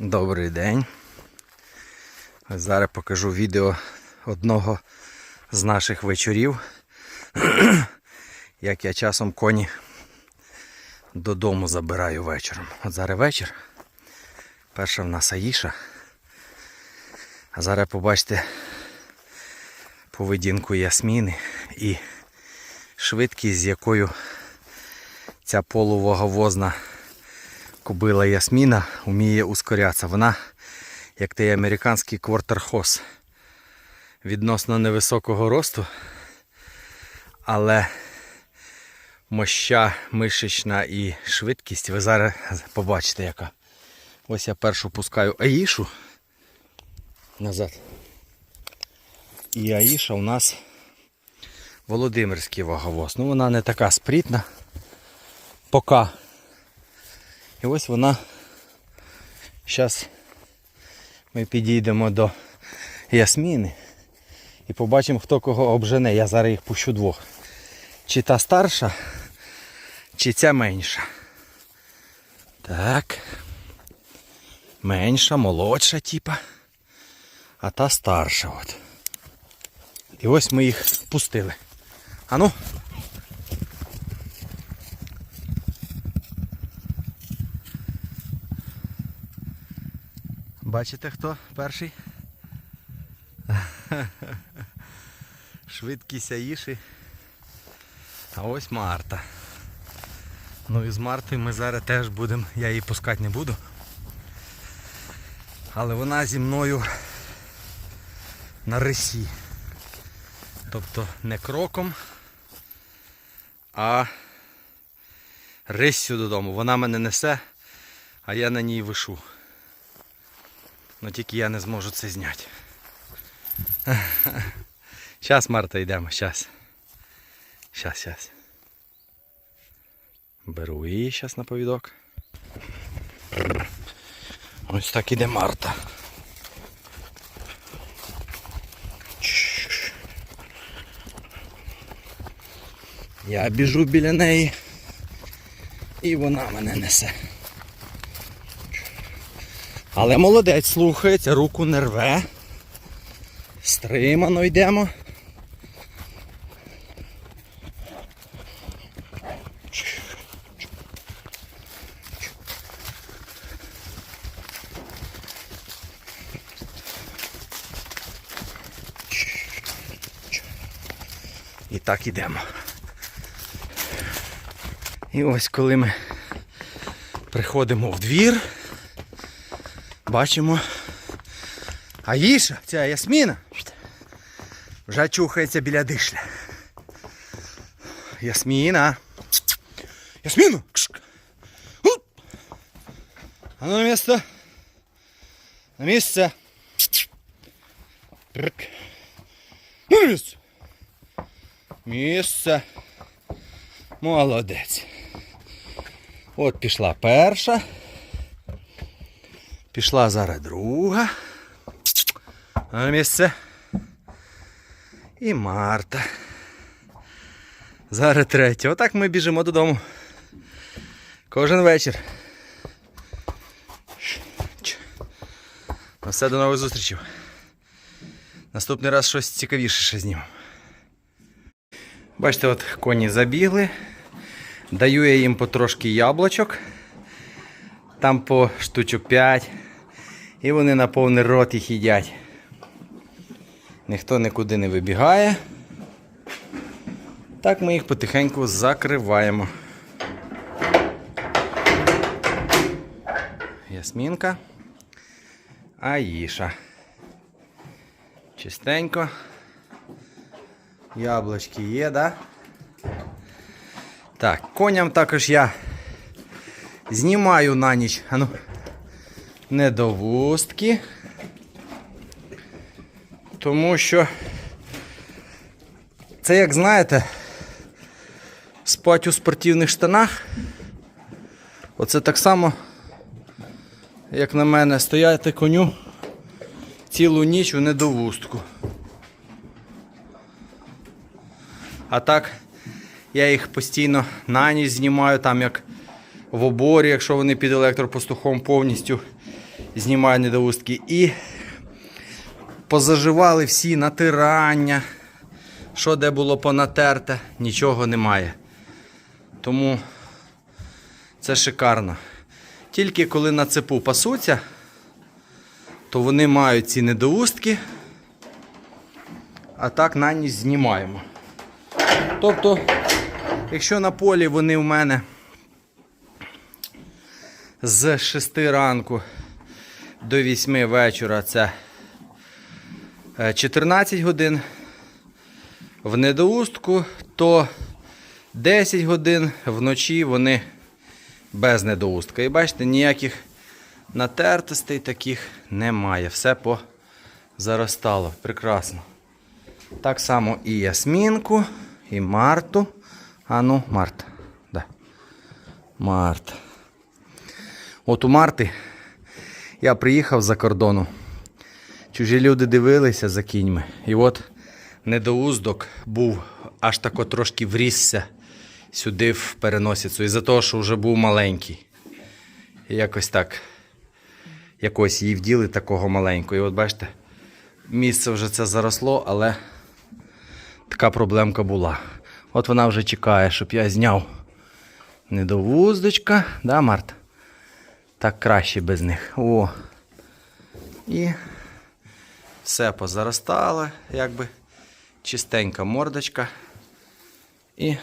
Добрий день. Зараз покажу відео одного з наших вечорів. Як я часом коні додому забираю вечором. От зараз вечір. Перша в нас Аїша. А зараз побачите поведінку Ясміни і швидкість, з якою ця полуваговозна кобила Ясміна вміє ускорятися. Вона, як той американський квартерхоз, відносно невисокого росту, але моща мишечна і швидкість ви зараз побачите яка. Ось я першу пускаю Аїшу назад. І Аїша у нас Володимирський ваговоз. Ну вона не така спритна. Пока. І ось вона. Зараз ми підійдемо до Ясміни і побачимо, хто кого обжене. Я зараз їх пущу двох. Чи та старша, чи ця менша. Так. Менша, молодша, типа. А та старша. от. І ось ми їх пустили. Ану. Бачите хто перший? Швидкість Аїші. А ось Марта. Ну і з Мартою ми зараз теж будемо, я її пускати не буду. Але вона зі мною на рисі. Тобто не кроком, а риссю додому. Вона мене несе, а я на ній вишу. Ну тільки я не зможу це зняти. Зараз, Марта, йдемо, зараз. Зараз, зараз. Беру її зараз на повідок. Ось так іде Марта. Я біжу біля неї і вона мене несе. Але молодець слухається, руку не рве. Стримано йдемо. І так ідемо. І ось коли ми приходимо в двір, бачимо Аїша, ця Ясміна, вже чухається біля дишля. Ясміна. Ясміна! А ну на місце. На місце. Ну на місце. Місце. Молодець. От пішла перша. Пішла зараз друга. На місце. І Марта. Зараз третя. Отак ми біжимо додому. Кожен вечір. Ну все, до нових зустрічей. Наступний раз щось цікавіше ще знімемо. Бачите, от коні забігли. Даю я їм потрошки яблучок. Там по штучок 5. І вони на повний рот їх їдять. Ніхто нікуди не вибігає. Так ми їх потихеньку закриваємо. Ясмінка. Аїша. Чистенько. Яблочки є, да? Так, коням також я знімаю на ніч. Ану, недовустки. Тому що це, як знаєте, спать у спортивних штанах. Оце так само, як на мене, стояти коню цілу ніч у недовустку. А так я їх постійно на ніч знімаю, там як в оборі, якщо вони під електропастухом повністю знімаю недоустки. І позаживали всі натирання. Що де було понатерте, нічого немає. Тому це шикарно. Тільки коли на цепу пасуться, то вони мають ці недоустки, а так на ніч знімаємо. Тобто, якщо на полі вони в мене з 6 ранку до 8 вечора це е, 14 годин, в недоустку, то 10 годин вночі вони без недоустка. І бачите, ніяких натертостей таких немає. Все позаростало. Прекрасно. Так само і Ясмінку, і Марту. А ну, Марта. Да. Марта. От у Марти я приїхав за кордону. Чужі люди дивилися за кіньми. І от недоуздок був аж тако трошки врісся сюди в переносицю. Із-за того, що вже був маленький. І якось так. Якось її вділи такого маленького. І от бачите, місце вже це заросло, але така проблемка була. От вона вже чекає, щоб я зняв недовуздочка. Да, Марта? Так краще без них. О. І все позаростало, якби чистенька мордочка. І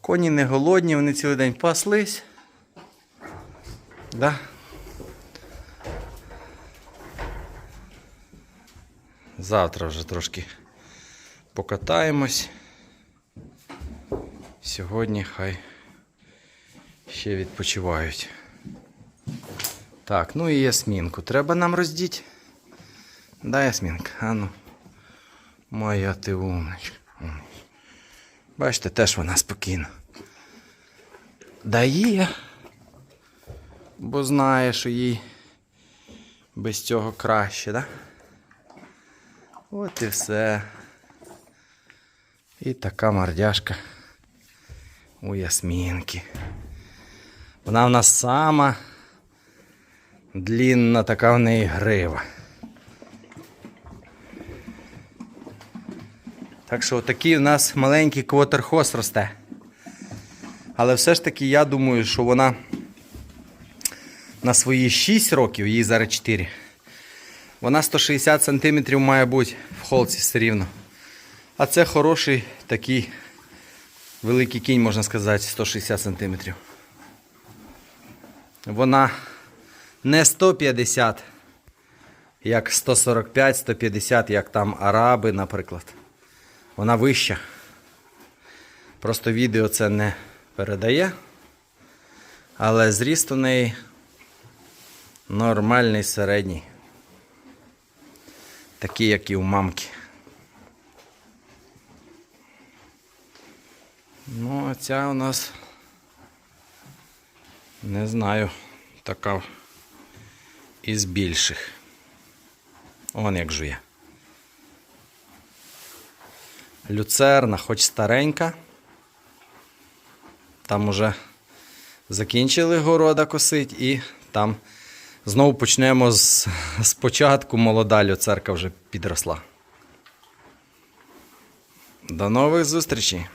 коні не голодні, вони цілий день паслись. Да? Завтра вже трошки покатаємось. Сьогодні хай ще відпочивають. Так, ну і ясмінку. Треба нам роздіти. Да, ясмінка, а ну. Моя ти умничка. Бачите, теж вона спокійна. Дає, бо знає, що їй без цього краще, да? От і все. І така мордяшка у Ясмінки. Вона в нас сама длінна така в неї грива. Так що такий у нас маленький квотерхоз росте. Але все ж таки я думаю, що вона на свої 6 років, їй зараз 4. Вона 160 см має бути в холці все рівно. А це хороший такий великий кінь, можна сказати, 160 см. Вона не 150, як 145-150, як там араби, наприклад. Вона вища. Просто відео це не передає. Але зріст у неї нормальний середній. Такий, як і у мамки. Ну, а ця у нас не знаю, така із більших. Он як жує. Люцерна, хоч старенька. Там уже закінчили города косить і там знову почнемо з початку молода люцерка вже підросла. До нових зустрічей!